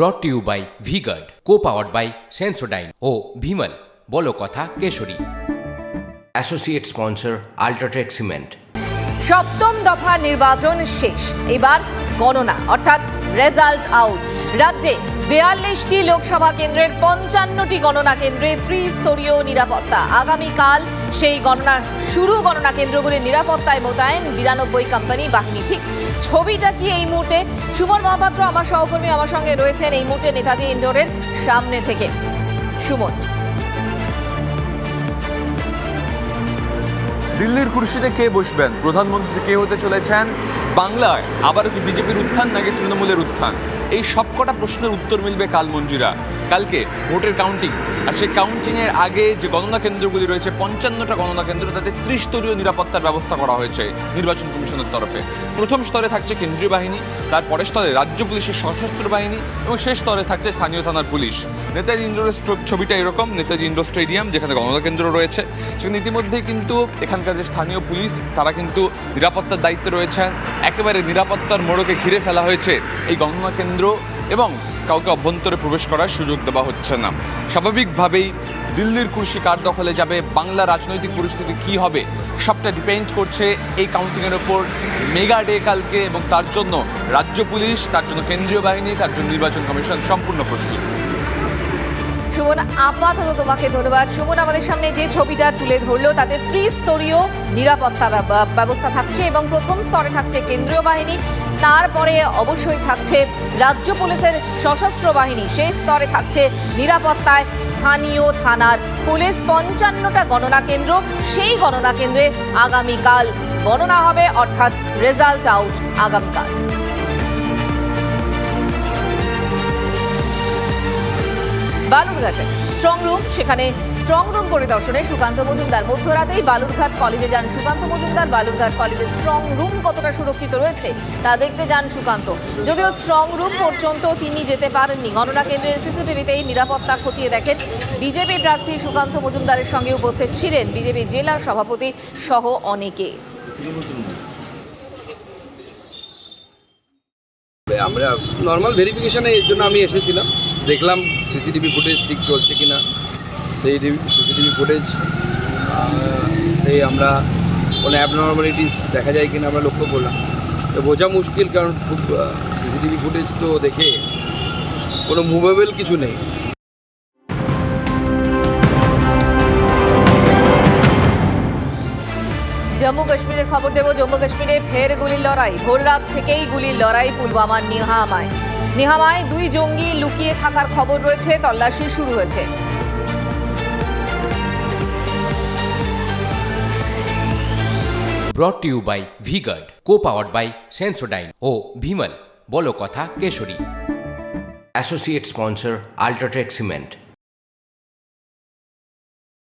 Brought to you by V-Guard co powered by Sensodyne ও ভিমল বলো কথা Keshari. Associate sponsor UltraTech cement সপ্তম দফা নির্বাচন শেষ। এবার গণনা অর্থাৎ রেজাল্ট আউট রাজ্যে বেয়াল্লিশটি লোকসভা কেন্দ্রের পঞ্চান্নটি গণনা কেন্দ্রে ত্রিস্তরীয় নিরাপত্তা। আগামীকাল সেই গণনা শুরু গণনা কেন্দ্রগুলির নিরাপত্তায় মোতায়েন, বিরানব্বই কোম্পানি বাহিনী। ঠিক ছবিটা কি এই মুহূর্তে? সুমন মহাপাত্র আমার সহকর্মী আমার সঙ্গে রয়েছেন এই মুহূর্তে নেতাজি ইন্ডোরের সামনে থেকে। সুমন। দিল্লির কুর্সিতে কে বসবেন? প্রধানমন্ত্রী কে হতে চলেছেন? বাংলায় আবারও কি বিজেপির উত্থান নাকি তৃণমূলের উত্থান? এই সবকটা প্রশ্নের উত্তর মিলবে কাল মঞ্জুরা। কালকে ভোটের কাউন্টিং আর সেই কাউন্টিংয়ের আগে যে গণনা কেন্দ্রগুলি রয়েছে, পঞ্চান্নটা গণনা কেন্দ্র, তাতে ত্রিস্তরীয় নিরাপত্তার ব্যবস্থা করা হয়েছে নির্বাচন কমিশনের তরফে। প্রথম স্তরে থাকছে কেন্দ্রীয় বাহিনী তার পরের স্তরে রাজ্য পুলিশের সশস্ত্র বাহিনী এবং শেষ স্তরে থাকছে স্থানীয় থানার পুলিশ। নেতাজি ইন্ডোরের ছবিটা এরকম, নেতাজি ইন্ডোর স্টেডিয়াম, যেখানে গণনা কেন্দ্র রয়েছে। সেখানে ইতিমধ্যেই কিন্তু এখানকার যে স্থানীয় পুলিশ, তারা কিন্তু নিরাপত্তার দায়িত্বে রয়েছেন। একেবারে নিরাপত্তার মোড়কে ঘিরে ফেলা হয়েছে এই গণনা কেন্দ্র এবং কাউকে অভ্যন্তরে প্রবেশ করার সুযোগ দেওয়া হচ্ছে না। স্বাভাবিকভাবেই দিল্লির কুর্সি কার দখলে যাবে বাংলা রাজনৈতিক পরিস্থিতি কি হবে, সবটা ডিপেন্ড করছে এই কাউন্টিংয়ের ওপর। মেগা ডে কালকে এবং তার জন্য রাজ্য পুলিশ, তার জন্য কেন্দ্রীয় বাহিনী, তার জন্য নির্বাচন কমিশন সম্পূর্ণ প্রস্তুত। সুমন, আপাতত তোমাকে ধন্যবাদ। সুমন আমাদের সামনে যে ছবিটা তুলে ধরলো, তাতে ত্রিস্তরীয় নিরাপত্তা ব্যবস্থা থাকছে এবং প্রথম স্তরে থাকছে কেন্দ্রীয় বাহিনী, তারপরে অবশ্যই থাকছে রাজ্য পুলিশের সশস্ত্র বাহিনী। সেই স্তরে থাকছে নিরাপত্তায় স্থানীয় থানার পুলিশ। পঞ্চান্নটা গণনা কেন্দ্র, সেই গণনা কেন্দ্রে আগামীকাল গণনা হবে, অর্থাৎ রেজাল্ট আউট আগামীকাল। বালুরঘাটে। স্ট্রং রুম সেখানে স্ট্রং রুম পরিদর্শনে সুকান্ত মজুমদার। মধ্যরাতেই বালুরঘাট কলেজে যান সুকান্ত মজুমদার। বালুরঘাট কলেজে স্ট্রং রুম কতটা সুরক্ষিত রয়েছে, তা দেখতে যান সুকান্ত। যদিও স্ট্রং রুম পর্যন্ত তিনি যেতে পারেননি। গণনা কেন্দ্রের সিসিটিভিতেই নিরাপত্তা খতিয়ে দেখেন বিজেপি প্রার্থী সুকান্ত মজুমদারের সঙ্গে উপস্থিত ছিলেন বিজেপি জেলা সভাপতি সহ অনেকে। আমরা নর্মাল ভেরিফিকেশানে এর জন্য আমি এসেছিলাম। দেখলাম সিসিটিভি ফুটেজ ঠিক চলছে কি না সেই সিসিটিভি ফুটেজ আমরা কোনো অ্যাবনর্মালিটিস দেখা যায় কিনা আমরা লক্ষ্য করলাম। তো বোঝা মুশকিল কারণ খুব সিসিটিভি ফুটেজ তো দেখে কোনো মুভেবল কিছু নেই। জম্মু কাশ্মীরের খবর দেব। জম্মু কাশ্মীরে ফের গুলির লড়াই। ভোর রাত থেকেই গুলির লড়াই পুলওয়ামার নিহামায়। নিহামায় দুই জঙ্গি লুকিয়ে থাকার খবর রয়েছে তল্লাশি শুরু হয়েছে। Brought to you by V-Guard co powered by Sensodyne ও ভিমল বলো কথা Keshari. Associate sponsor UltraTech cement